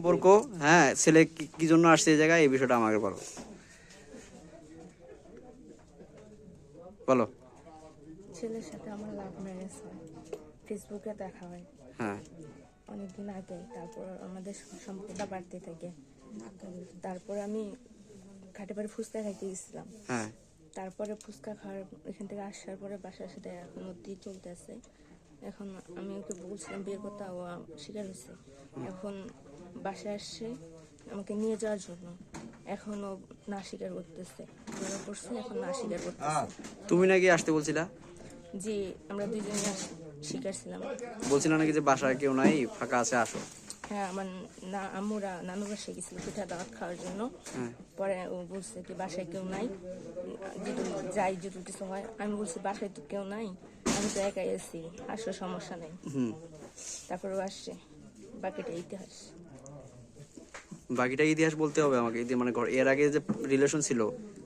সম্পর্ক হ্যাঁ ছেলে কি- জন্য আসছে এই জায়গায় এই বিষয়টা আমাকে বলো। বলো। ছেলের সাথে আমার লাভ ম্যারেজ হয়। ফেসবুকে দেখা হয়। হ্যাঁ। অনেকদিন আগে তারপর আমাদের সম্পর্কটা বাড়তে থাকে। তারপর আমি ঘাটে বাড়ি ফুচকা খাইতে গেছিলাম। হ্যাঁ। তারপরে ফুচকা খাওয়ার এখান থেকে আসার পরে বাসার সাথে এখন অব্দি চলতেছে। এখন আমি ওকে বলছিলাম ও আম- স্বীকার হয়েছে এখন বাসায় আসছে আমাকে নিয়ে যাওয়ার জন্য। এখন না স্বীকার করতেছে। ধরা পড়ছে এখন না স্বীকার করতেছে। তুমি নাকি আসতে বলছিলা? জি আমরা দুজনে স্বীকার ছিলাম। বলছিলা নাকি যে বাসায় কেউ নাই ফাঁকা আছে আসো। হ্যাঁ আমার না আম্মুরা নানু বাসায় গেছিল পিঠা দাওয়াত খাওয়ার জন্য। হ্যাঁ। পরে ও বলছে কি বাসায় কেউ নাই। যদি যাই যদি কিছু হয়। আমি বলছি বাসায় তো কেউ নাই। আমি তো একাই আছি। আসো সমস্যা নেই। তারপরে আসছে। বাকিটা ইতিহাস। বাকিটা ইতিহাস বলতে হবে আমাকে। মানে এর আগে যে রিলেশন ছিল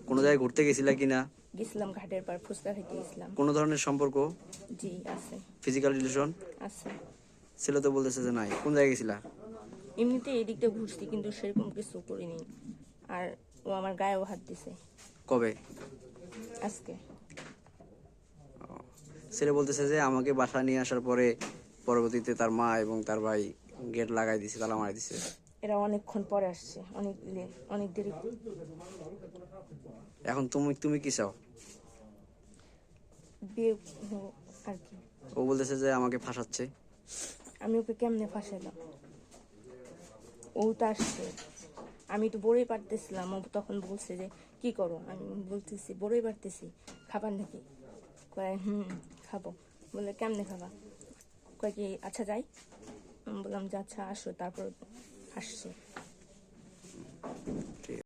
কোনো জায়গায় ঘুরতে গেছিলা কিনা? গেছিলাম ঘাটের পার ফুচকা খেতে গেছিলাম। কোনো ধরনের সম্পর্ক? জি আছে। ফিজিক্যাল রিলেশন আছে। ছেলে তো বলতেছে যে নাই। কোন জায়গায় গেছিলা? এমনিতে এই দিকটা ঘুরছি কিন্তু সেরকম কিছু করিনি। আর ও আমার গায়েও হাত দিছে। কবে? আজকে। ছেলে বলতেছে যে আমাকে বাসা নিয়ে আসার পরে পরবর্তীতে তার মা এবং তার ভাই গেট লাগাই দিছে তালা মারি দিছে। এরা অনেকক্ষণ পরে আসছে অনেক অনেক দেরি। এখন তুমি তুমি কি চাও? বিয়ে আর কি। ও বলতেছে যে আমাকে ফাঁসাচ্ছে। আমি ওকে কেমনে ফাঁসাইলাম? ও তো আসছে। আমি তো বড়ই পারতেছিলাম ও তখন বলছে যে কি করো? আমি বলতেছি বড়ই পারতেছি খাবার নাকি? কয় হুম খাব। বলে কেমনে খাবা? কয় কি আচ্ছা যাই। বললাম যে আচ্ছা আসো। তারপর আসছি।